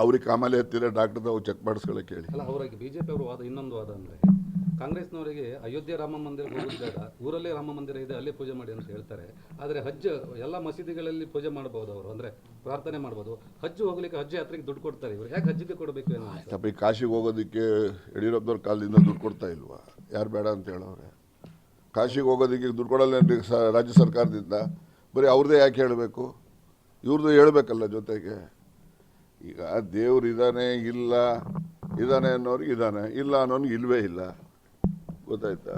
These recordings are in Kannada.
ಅವ್ರಿಗೆ ಕಾಮಾಲೆ ಹತ್ತಿರ ಡಾಕ್ಟರ್ ಅವ್ರು ಚೆಕ್ ಮಾಡಿಸ್ಕೊಳಕ್ಕೆ ಹೇಳಿ. ಅಲ್ಲ ಅವರಿಗೆ ಬಿಜೆಪಿ ಅವರು ವಾದ ಇನ್ನೊಂದು ವಾದ ಅಂದ್ರೆ ಕಾಂಗ್ರೆಸ್ನವರಿಗೆ ಅಯೋಧ್ಯೆ ರಾಮ ಮಂದಿರ ಹೋಗೋದು ಬೇಡ ಊರಲ್ಲೇ ರಾಮ ಮಂದಿರ ಇದೆ ಅಲ್ಲೇ ಪೂಜೆ ಮಾಡಿ ಅಂತ ಹೇಳ್ತಾರೆ. ಆದರೆ ಹಜ್ ಎಲ್ಲ ಮಸೀದಿಗಳಲ್ಲಿ ಪೂಜೆ ಮಾಡಬಹುದು ಅವರು ಅಂದ್ರೆ ಪ್ರಾರ್ಥನೆ ಮಾಡ್ಬೋದು. ಹಜ್ ಹೋಗ್ಲಿಕ್ಕೆ ಹಜ್ ಯಾತ್ರೆಗೆ ದುಡ್ಡು ಕೊಡ್ತಾರೆ ಇವರು. ಯಾಕೆ ಹಜ್ಜಿಗೆ ಕೊಡಬೇಕು ಏನೋ ಈ ಕಾಶಿಗೆ ಹೋಗೋದಕ್ಕೆ ಯಡಿಯೂರಪ್ಪನವ್ರ ಕಾಲದಿಂದ ದುಡ್ಡು ಕೊಡ್ತಾ ಇಲ್ವಾ? ಯಾರು ಬೇಡ ಅಂತ ಹೇಳೋರೆ ಕಾಶಿಗೆ ಹೋಗೋದಕ್ಕೆ ದುಡ್ಡು ಕೊಡಲ್ಲ ರಾಜ್ಯ ಸರ್ಕಾರದಿಂದ. ಬರೀ ಅವ್ರದೇ ಯಾಕೆ ಹೇಳಬೇಕು? ಇವ್ರದ್ದು ಹೇಳಬೇಕಲ್ಲ ಜೊತೆಗೆ. ಈಗ ದೇವ್ರು ಇದ್ದಾನೆ ಇಲ್ಲ ಇದ್ದಾನೆ ಅನ್ನೋರಿಗೆ ಇದ್ದಾನೆ ಇಲ್ಲ ಅನ್ನೋನಿಗೆ ಇಲ್ಲವೇ ಇಲ್ಲ. ಗೊತ್ತಾಯ್ತಾ?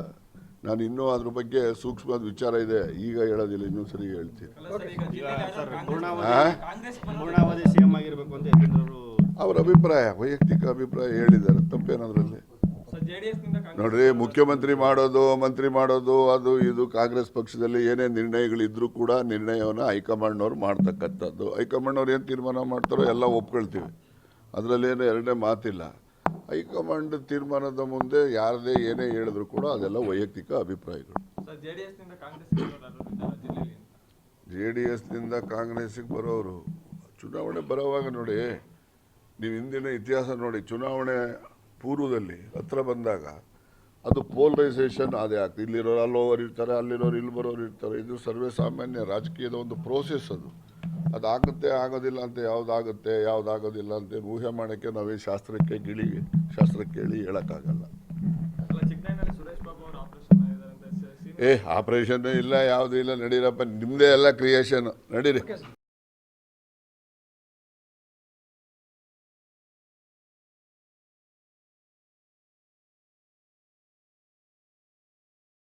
ನಾನು ಇನ್ನೂ ಅದ್ರ ಬಗ್ಗೆ ಸೂಕ್ಷ್ಮವಾದ ವಿಚಾರ ಇದೆ ಈಗ ಹೇಳೋದಿಲ್ಲ ಇನ್ನೊಂದು ಸರಿ ಹೇಳ್ತೀನಿ. ಅಲ್ಲ ಸರ್ ಈಗ ಜಿಲ್ಲೆಯಲ್ಲಿ ಯಾರು ಸರ್ ಪೂರ್ಣಾವಧಿ ಕಾಂಗ್ರೆಸ್ ಬರೋದು ಪೂರ್ಣಾವಧಿ ಸಿಎಂ ಆಗಿರ್ಬೇಕು ಅಂತ ಯತೀಂದ್ರವರು ಅವ್ರ ಅಭಿಪ್ರಾಯ ವೈಯಕ್ತಿಕ ಅಭಿಪ್ರಾಯ ಹೇಳಿದ್ದಾರೆ ತಪ್ಪೇನದ್ರಲ್ಲಿ? ನೋಡ್ರಿ ಮುಖ್ಯಮಂತ್ರಿ ಮಾಡೋದು ಮಂತ್ರಿ ಮಾಡೋದು ಅದು ಇದು ಕಾಂಗ್ರೆಸ್ ಪಕ್ಷದಲ್ಲಿ ಏನೇ ನಿರ್ಣಯಗಳಿದ್ರೂ ಕೂಡ ನಿರ್ಣಯವನ್ನು ಹೈಕಮಾಂಡ್ನವ್ರು ಮಾಡ್ತಕ್ಕಂಥದ್ದು. ಹೈಕಮಾಂಡ್ನವ್ರು ಏನು ತೀರ್ಮಾನ ಮಾಡ್ತಾರೋ ಎಲ್ಲ ಒಪ್ಕೊಳ್ತೀವಿ. ಅದರಲ್ಲೇನು ಎರಡನೇ ಮಾತಿಲ್ಲ. ಹೈಕಮಾಂಡ್ ತೀರ್ಮಾನದ ಮುಂದೆ ಯಾರದೇ ಏನೇ ಹೇಳಿದ್ರು ಕೂಡ ಅದೆಲ್ಲ ವೈಯಕ್ತಿಕ ಅಭಿಪ್ರಾಯಗಳು. ಜೆ ಡಿ ಎಸ್ನಿಂದ ಕಾಂಗ್ರೆಸ್ಸಿಗೆ ಬರೋರು ಚುನಾವಣೆ ಬರೋವಾಗ ನೋಡಿ ನೀವು ಹಿಂದಿನ ಇತಿಹಾಸ ನೋಡಿ ಚುನಾವಣೆ ಪೂರ್ವದಲ್ಲಿ ಹತ್ರ ಬಂದಾಗ ಅದು ಪೋಲರೈಸೇಷನ್ ಅದೇ ಆಗ್ತದೆ. ಇಲ್ಲಿರೋರು ಅಲ್ಲೋವರು ಇರ್ತಾರೆ ಅಲ್ಲಿರೋರು ಇಲ್ಲಿ ಬರೋರು ಇರ್ತಾರೆ. ಇದು ಸರ್ವೇ ಸಾಮಾನ್ಯ ರಾಜಕೀಯದ ಒಂದು ಪ್ರೋಸೆಸ್ ಅದು. ಅದಾಗುತ್ತೆ ಆಗೋದಿಲ್ಲ ಅಂತ ಯಾವುದಾಗುತ್ತೆ ಯಾವುದಾಗೋದಿಲ್ಲ ಅಂತ ಊಹೆ ಮಾಡೋಕ್ಕೆ ನಾವೇ ಶಾಸ್ತ್ರಕ್ಕೆ ಗಿಳಿ ಶಾಸ್ತ್ರಕ್ಕೆ ಹೇಳಿ ಹೇಳೋಕ್ಕಾಗಲ್ಲ. ಏ ಆಪರೇಷನ್ ಇಲ್ಲ ಯಾವುದೂ ಇಲ್ಲ ನಡೀರಪ್ಪ ನಿಮ್ಮದೇ ಎಲ್ಲ ಕ್ರಿಯೇಷನ್ ನಡೀರಿ.